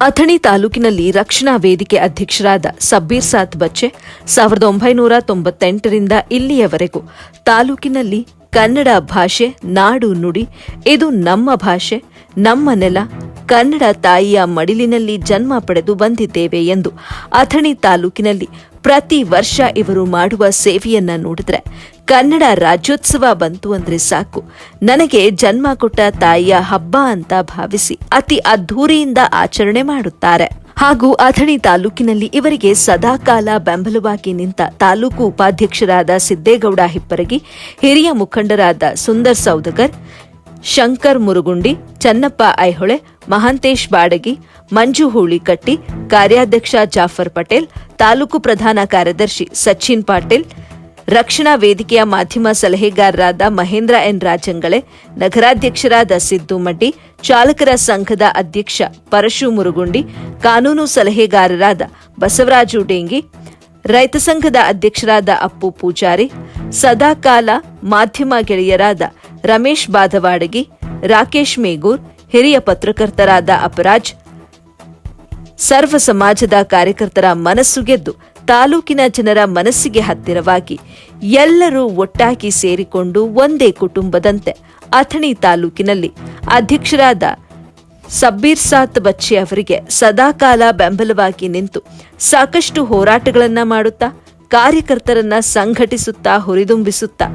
ಅಥಣಿ ತಾಲೂಕಿನಲ್ಲಿ ರಕ್ಷಣಾ ವೇದಿಕೆ ಅಧ್ಯಕ್ಷರಾದ ಸಬ್ಬೀರ್ ಸಾತ್ ಬಚ್ಚೆ ಸಾವಿರದ ಒಂಬೈನೂರ ತೊಂಬತ್ತೆಂಟರಿಂದ ಇಲ್ಲಿಯವರೆಗೂ ತಾಲೂಕಿನಲ್ಲಿ ಕನ್ನಡ ಭಾಷೆ, ನಾಡು ನುಡಿ, ಇದು ನಮ್ಮ ಭಾಷೆ, ನಮ್ಮ ನೆಲ, ಕನ್ನಡ ತಾಯಿಯ ಮಡಿಲಿನಲ್ಲಿ ಜನ್ಮ ಪಡೆದು ಬಂದಿದ್ದೇವೆ ಎಂದು ಅಥಣಿ ತಾಲೂಕಿನಲ್ಲಿ ಪ್ರತಿ ವರ್ಷ ಇವರು ಮಾಡುವ ಸೇವೆಯನ್ನ ನೋಡಿದ್ರೆ ಕನ್ನಡ ರಾಜ್ಯೋತ್ಸವ ಬಂತು ಅಂದ್ರೆ ಸಾಕು. ನನಗೆ ಜನ್ಮ ಕೊಟ್ಟ ತಾಯಿಯ ಹಬ್ಬ ಅಂತ ಭಾವಿಸಿ ಅತಿ ಅದ್ಧೂರಿಯಿಂದ ಆಚರಣೆ ಮಾಡುತ್ತಾರೆ. ಹಾಗೂ ಅಥಣಿ ತಾಲೂಕಿನಲ್ಲಿ ಇವರಿಗೆ ಸದಾಕಾಲ ಬೆಂಬಲವಾಗಿ ನಿಂತ ತಾಲೂಕು ಉಪಾಧ್ಯಕ್ಷರಾದ ಸಿದ್ದೇಗೌಡ ಹಿಪ್ಪರಗಿ, ಹಿರಿಯ ಮುಖಂಡರಾದ ಸುಂದರ್ ಸೌದಗರ್, ಶಂಕರ್ ಮುರುಗುಂಡಿ, ಚನ್ನಪ್ಪ ಐಹೊಳೆ, ಮಹಾಂತೇಶ್ ಬಾಡಗಿ, ಮಂಜು ಹೂಳಿಕಟ್ಟಿ, ಕಾರ್ಯಾಧ್ಯಕ್ಷ ಜಾಫರ್ ಪಟೇಲ್, ತಾಲೂಕು ಪ್ರಧಾನ ಕಾರ್ಯದರ್ಶಿ ಸಚಿನ್ ಪಾಟೀಲ್ ರಕ್ಷಣಾ ವೇದಿಕೆಯ ಮಾಧ್ಯಮ ಸಲಹೆಗಾರರಾದ ಮಹೇಂದ್ರ ಎನ್ ರಾಜಂಗಳೆ, ನಗರಾಧ್ಯಕ್ಷರಾದ ಸಿದ್ದು ಮಡ್ಡಿ ಚಾಲಕರ ಸಂಘದ ಅಧ್ಯಕ್ಷ ಪರಶು ಮುರುಗುಂಡಿ, ಕಾನೂನು ಸಲಹೆಗಾರರಾದ ಬಸವರಾಜು ಡೇಂಗಿ, ರೈತ ಸಂಘದ ಅಧ್ಯಕ್ಷರಾದ ಅಪ್ಪು ಪೂಜಾರಿ, ಸದಾಕಾಲ ಮಾಧ್ಯಮ ಗೆಳೆಯರಾದ ರಮೇಶ್ ಬಾದವಾಡಗಿ, ರಾಕೇಶ್ ಮೇಗೂರ್, ಹಿರಿಯ ಪತ್ರಕರ್ತರಾದ ಅಪರಾಜ್, ಸರ್ವ ಸಮಾಜದ ಕಾರ್ಯಕರ್ತರ ಮನಸ್ಸು ಗೆದ್ದು ತಾಲೂಕಿನ ಜನರ ಮನಸ್ಸಿಗೆ ಹತ್ತಿರವಾಗಿ ಎಲ್ಲರೂ ಒಟ್ಟಾಗಿ ಸೇರಿಕೊಂಡು ಒಂದೇ ಕುಟುಂಬದಂತೆ ಅಥಣಿ ತಾಲೂಕಿನಲ್ಲಿ ಅಧ್ಯಕ್ಷರಾದ ಸಬ್ಬೀರ್ ಸಾತ್ ಬಚ್ಚೆ ಅವರಿಗೆ ಸದಾಕಾಲ ಬೆಂಬಲವಾಗಿ ನಿಂತು ಸಾಕಷ್ಟು ಹೋರಾಟಗಳನ್ನು ಮಾಡುತ್ತಾ ಕಾರ್ಯಕರ್ತರನ್ನ ಸಂಘಟಿಸುತ್ತಾ ಹುರಿದುಂಬಿಸುತ್ತಾ,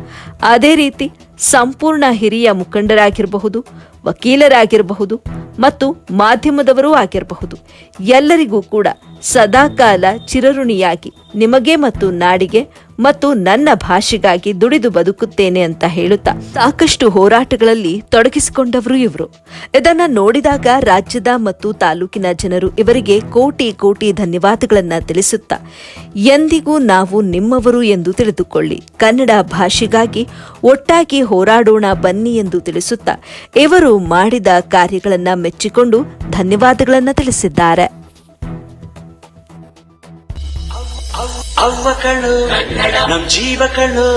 ಅದೇ ರೀತಿ ಸಂಪೂರ್ಣ ಹಿರಿಯ ಮುಖಂಡರಾಗಿರಬಹುದು, ವಕೀಲರಾಗಿರಬಹುದು ಮತ್ತು ಮಾಧ್ಯಮದವರೂ ಆಗಿರಬಹುದು. ಎಲ್ಲರಿಗೂ ಕೂಡ ಸದಾಕಾಲ ಚಿರಋಣಿಯಾಗಿ ನಿಮಗೆ ಮತ್ತು ನಾಡಿಗೆ ಮತ್ತು ನನ್ನ ಭಾಷೆಗಾಗಿ ದುಡಿದು ಬದುಕುತ್ತೇನೆ ಅಂತ ಹೇಳುತ್ತಾ ಸಾಕಷ್ಟು ಹೋರಾಟಗಳಲ್ಲಿ ತೊಡಗಿಸಿಕೊಂಡವರು ಇವರು. ಇದನ್ನ ನೋಡಿದಾಗ ರಾಜ್ಯದ ಮತ್ತು ತಾಲೂಕಿನ ಜನರು ಇವರಿಗೆ ಕೋಟಿ ಕೋಟಿ ಧನ್ಯವಾದಗಳನ್ನ ತಿಳಿಸುತ್ತಾ, ಎಂದಿಗೂ ನಾವು ನಿಮ್ಮವರು ಎಂದು ತಿಳಿದುಕೊಳ್ಳಿ. ಕನ್ನಡ ಭಾಷೆಗಾಗಿ ಒಟ್ಟಾಗಿ ಹೋರಾಡೋಣ ಬನ್ನಿ ಎಂದು ತಿಳಿಸುತ್ತಾ, ಇವರು ಮಾಡಿದ ಕಾರ್ಯಗಳನ್ನ ಮೆಚ್ಚಿಕೊಂಡು ಧನ್ಯವಾದಗಳನ್ನ ತಿಳಿಸಿದ್ದಾರೆ. ಅವ್ವ ಕಣ್ಣು ನಮ್ ಜೀವ ನಮ್ಮ